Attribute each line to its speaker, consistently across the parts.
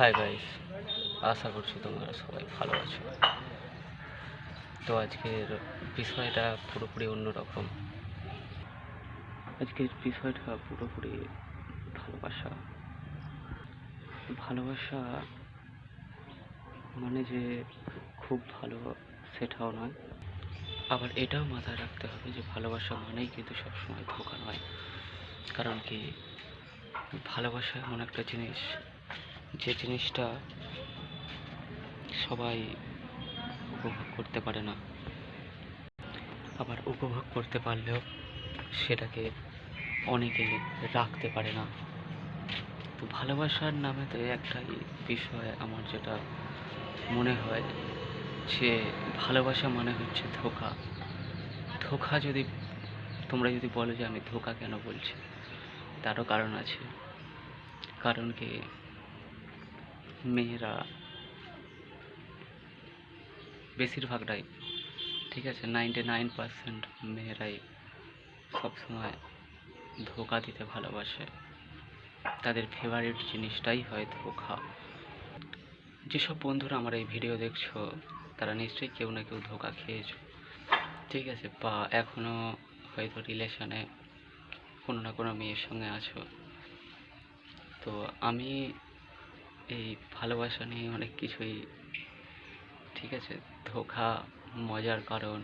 Speaker 1: Hi guys আশা করছি তোমরা সবাই ভালো আছো। তো আজকের বিষয়টা পুরোপুরি অন্যরকম। আজকের বিষয়টা পুরোপুরি ভালোবাসা। ভালোবাসা মানে যে খুব ভালো সেটাও নয়। আবার এটাও মাথায় রাখতে হবে যে ভালোবাসা মানেই কিন্তু সবসময় ধোকা নয়। কারণ কি? ভালোবাসা এমন একটা জিনিস যে জিনিসটা সবাই উপভোগ করতে পারে না, আবার উপভোগ করতে পারলেও সেটাকে অনেকে রাখতে পারে না। তো ভালোবাসার নামে তো একটাই বিষয় আমার যেটা মনে হয়, যে ভালোবাসা মানে হচ্ছে ধোকা। ধোকা যদি, তোমরা যদি বলো যে আমি ধোকা কেন বলছি, তারও কারণ আছে। কারণ কি মেয়েরা বেশিরভাগটাই, ঠিক আছে নাইনটি নাইন পার্সেন্ট মেয়েরাই সবসময় ধোকা দিতে ভালোবাসে। তাদের ফেভারিট জিনিসটাই হয় ধোকা। যেসব বন্ধুরা আমার এই ভিডিও দেখছ, তারা নিশ্চয়ই কেউ না কেউ ধোকা খেয়েছো। ঠিক আছে, বা এখনও হয়তো রিলেশনে কোনো না কোনো মেয়ের সঙ্গে আছো। তো আমি এই ভালোবাসা নিয়ে অনেক কিছুই, ঠিক আছে? ধোকা, মজার কারণ,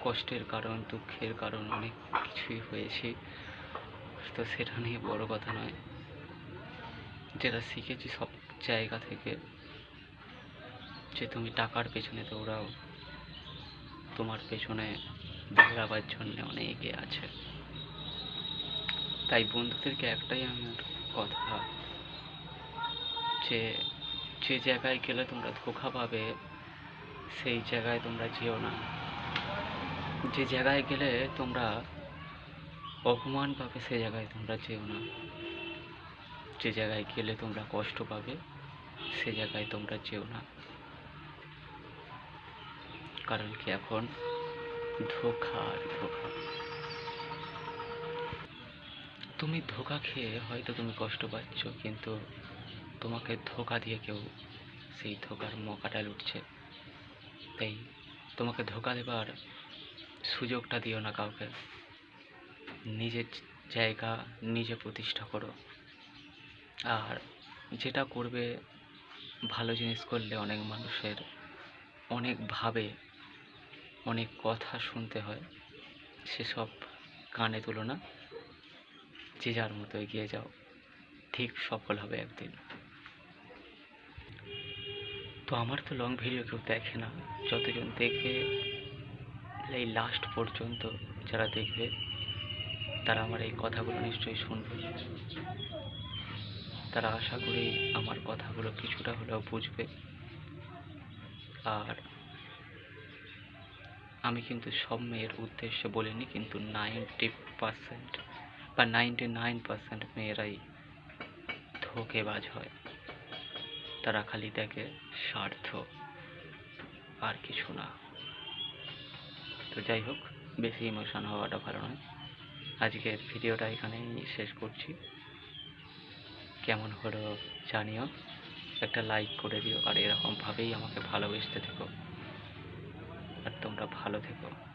Speaker 1: কষ্টের কারণ, দুঃখের কারণ, অনেক কিছুই হয়েছে। তো সেটা নিয়ে বড় কথা নয়। যেটা শিখেছি সব জায়গা থেকে, যে তুমি টাকার পেছনে দৌড়াও, তোমার পেছনে দৌড়াবার জন্য অনেকে আছে। তাই বন্ধুদেরকে একটাই আমার কথা যে যে জায়গায় গেলে তোমরা ধোকা পাবে, সেই জায়গায় তোমরা যেও না। যে জায়গায় গেলে তোমরা অপমান পাবে, সেই জায়গায় তোমরা যেও না। যে জায়গায় গেলে তোমরা কষ্ট পাবে সে জায়গায় তোমরা যেও না। কারণ কি এখন ধোকা আর ধোকা। তুমি ধোকা খেয়ে হয়তো তুমি কষ্ট পাচ্ছ, কিন্তু তোমাকে ধোকা দিয়ে কেউ সেই ধোকার মকাটা লুটছে। তাই তোমাকে ধোকা দেবার সুযোগটা দিও না কাউকে। নিজের জায়গা নিজে প্রতিষ্ঠা করো। আর যেটা করবে ভালো জিনিস করলে অনেক মানুষের অনেকভাবে অনেক কথা শুনতে হয়। সেসব কানে তুলো না। যে যার মতো এগিয়ে যাও। ঠিক সফল হবে একদিন। তো আমার তো লং ভিডিও কেউ দেখে না। যতজন দেখবে এই লাস্ট পর্যন্ত যারা দেখবে, তারা আমার এই কথাগুলো নিশ্চয়ই শুনবে। তারা আশা করি আমার কথাগুলো কিছুটা হলেও বুঝবে। আর আমি কিন্তু সব মেয়ের উদ্দেশ্যে বলিনি, কিন্তু নাইনটি পার্সেন্ট বা নাইনটি নাইন পার্সেন্ট মেয়েরাই ধোকেবাজ হয়। তারা খালি দেখে স্বার্থ আর কিছু না। তো যাই হোক, বেশি ইমোশন হওয়াটা ভালো নয়। আজকের ভিডিওটা এখানেই শেষ করছি। কেমন হলো জানিও। একটা লাইক করে দিও, আর এরকমভাবেই আমাকে ভালোবেসতে থেকো। আর তোমরা ভালো থেকো।